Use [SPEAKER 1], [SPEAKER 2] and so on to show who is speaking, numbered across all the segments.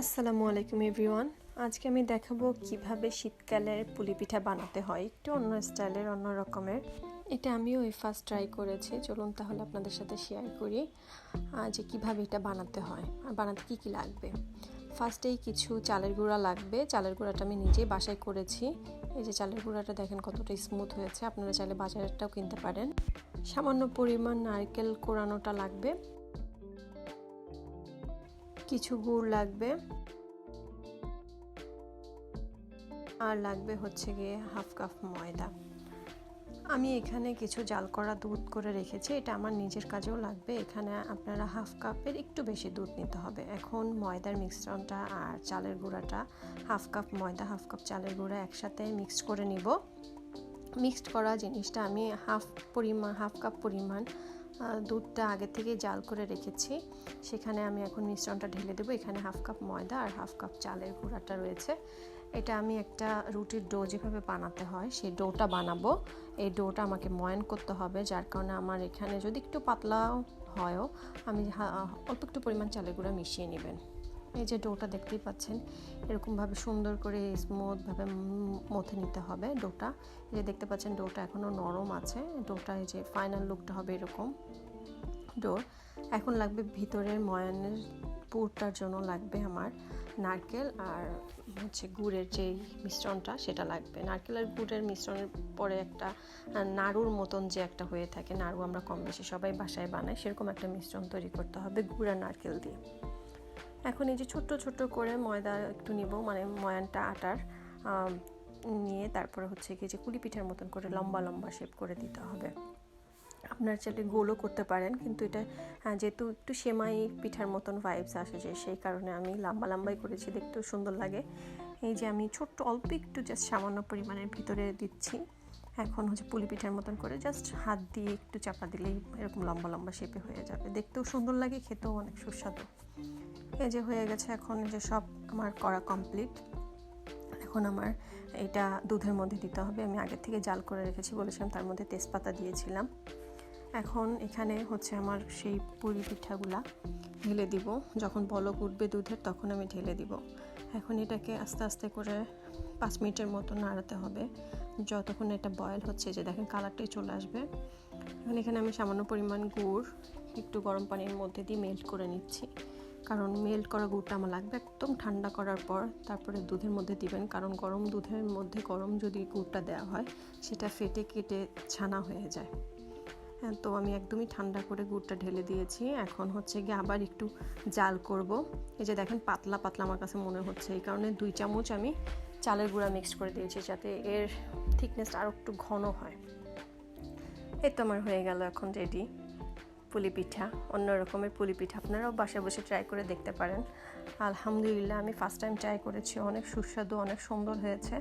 [SPEAKER 1] আসসালামু আলাইকুম এভরিওয়ান আজকে আমি দেখাবো কীভাবে শীতকালের পুলি পিঠা বানাতে হয়। একটু অন্য স্টাইলের, অন্য রকমের। এটা আমিও এই ফার্স্ট ট্রাই করেছি। চলুন তাহলে আপনাদের সাথে শেয়ার করি যে কীভাবে এটা বানাতে হয় আর বানাতে কি কি লাগবে। ফার্স্টেই কিছু চালের গুঁড়া লাগবে। চালের গুঁড়াটা আমি নিজেই বাসায় করেছি। এই যে চালের গুঁড়াটা দেখেন কতটা স্মুথ হয়েছে। আপনারা চাইলে বাজারেরটাও কিনতে পারেন। সামান্য পরিমাণ নারকেল কোরানোটা লাগবে। কিছু গুড় লাগবে। আর লাগবে হচ্ছে গিয়ে হাফ কাপ ময়দা। আমি এখানে কিছু জাল করা দুধ করে রেখেছি, এটা আমার নিজের কাজেও লাগবে। এখানে আপনারা হাফ কাপের একটু বেশি দুধ নিতে হবে। এখন ময়দার মিশ্রণটা আর চালের গুঁড়াটা, হাফ কাপ ময়দা, হাফ কাপ চালের গুঁড়া একসাথে মিক্সড করে নিব। মিক্সড করা জিনিসটা আমি হাফ পরিমাণ হাফ কাপ পরিমাণ দুধটা আগে থেকে জাল করে রেখেছি। সেখানে আমি এখন মিশ্রণটা ঢেলে দেবো। এখানে হাফ কাপ ময়দা আর হাফ কাপ চালের গুঁড়াটা রয়েছে। এটা আমি একটা রুটির ডো যেভাবে বানাতে হয় সেই ডোটা বানাবো। এই ডোটা আমাকে ময়ন করতে হবে, যার কারণে আমার এখানে যদি একটু পাতলা হয়ও, আমি অল্প একটু পরিমাণ চালের গুঁড়া মিশিয়ে নেবেন। এই যে ডোটা দেখতেই পাচ্ছেন, এরকমভাবে সুন্দর করে স্মুথভাবে মথে নিতে হবে ডোটা। এই যে দেখতে পাচ্ছেন, ডোটা এখনও নরম আছে। ডোটা এই যে ফাইনাল লুকটা হবে এরকম ডোর এখন লাগবে ভিতরের ময়ানের পুরটার জন্য লাগবে আমার নারকেল আর হচ্ছে গুড়ের যে মিশ্রণটা সেটা লাগবে। নারকেল আর গুড়ের মিশ্রণের পরে একটা নাড়ুর মতন যে একটা হয়ে থাকে, নাড়ু আমরা কম বেশি সবাই বাসায় বানাই, সেরকম একটা মিশ্রণ তৈরি করতে হবে গুড় আর নারকেল দিয়ে। এখন এই যে ছোট্ট ছোট্ট করে ময়দা একটু নিব মানে ময়ানটা আটার নিয়ে তারপরে হচ্ছে কি যে কুলি পিঠার মতন করে লম্বা লম্বা শেপ করে দিতে হবে। আপনার চাইলে গোলও করতে পারেন কিন্তু এটা হ্যাঁ, যেহেতু একটু সেমাই পিঠার মতন ভাইবস আসে যে সেই কারণে আমি লম্বা লম্বাই করেছি দেখতেও সুন্দর লাগে। এই যে আমি ছোট্ট অল্প একটু জাস্ট সামান্য পরিমাণের ভিতরে দিচ্ছি। এখন হচ্ছে পুলি পিঠার মতন করে জাস্ট হাত দিয়ে একটু চাপা দিলেই এরকম লম্বা লম্বা শেপে হয়ে যাবে। দেখতেও সুন্দর লাগে, খেতেও অনেক সুস্বাদু। এই যে হয়ে গেছে এখন যে সব আমার করা কমপ্লিট এখন আমার এটা দুধের মধ্যে দিতে হবে। আমি আগের থেকে জাল করে রেখেছি বলেছিলাম, তার মধ্যে তেজপাতা দিয়েছিলাম। এখন এখানে হচ্ছে আমার সেই পুরি পিঠাগুলা ঢেলে দিব। যখন বলক উঠবে দুধের, তখন আমি ঢেলে দিব। এখন এটাকে আস্তে আস্তে করে পাঁচ মিনিটের মতো নাড়াতে হবে। যতক্ষণ এটা বয়েল হচ্ছে যে দেখেন কালারটাই চলে আসবে। এখন এখানে আমি সামান্য পরিমাণ গুড়, একটু গরম পানির মধ্যে দিয়ে মেল্ট করে নিচ্ছি। কারণ মেল্ট করা গুড়টা আমার লাগবে একদম ঠান্ডা করার পর, তারপরে দুধের মধ্যে দিবেন। কারণ গরম দুধের মধ্যে গরম যদি গুড়টা দেওয়া হয়, সেটা ফেটে কেটে ছানা হয়ে যায়। তো আমি একদমই ঠান্ডা করে গুড়টা ঢেলে দিয়েছি। এখন হচ্ছে গিয়ে আবার একটু জাল করব। এই যে দেখেন, পাতলা পাতলা আমার কাছে মনে হচ্ছে। এই কারণে দুই চামচ আমি চালের গুঁড়া মিক্সড করে দিয়েছি, যাতে এর থিকনেসটা আরও একটু ঘন হয়। এই তো আমার হয়ে গেল এখন রেডি পুলি পিঠা। অন্য রকমের পুলি পিঠা আপনারাও বাসায় বসে ট্রাই করে দেখতে পারেন। আলহামদুলিল্লাহ, আমি ফার্স্ট টাইম ট্রাই করেছি। অনেক সুস্বাদু, অনেক সুন্দর হয়েছে।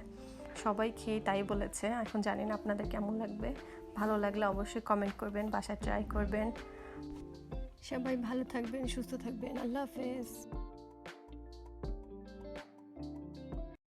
[SPEAKER 1] সবাই খেয়ে তাই বলেছে। এখন জানি না আপনাদের কেমন লাগবে। ভালো লাগলে অবশ্যই কমেন্ট করবেন, বাসায় ট্রাই করবেন। সবাই ভালো থাকবেন, সুস্থ থাকবেন। আল্লাহ হাফেজ।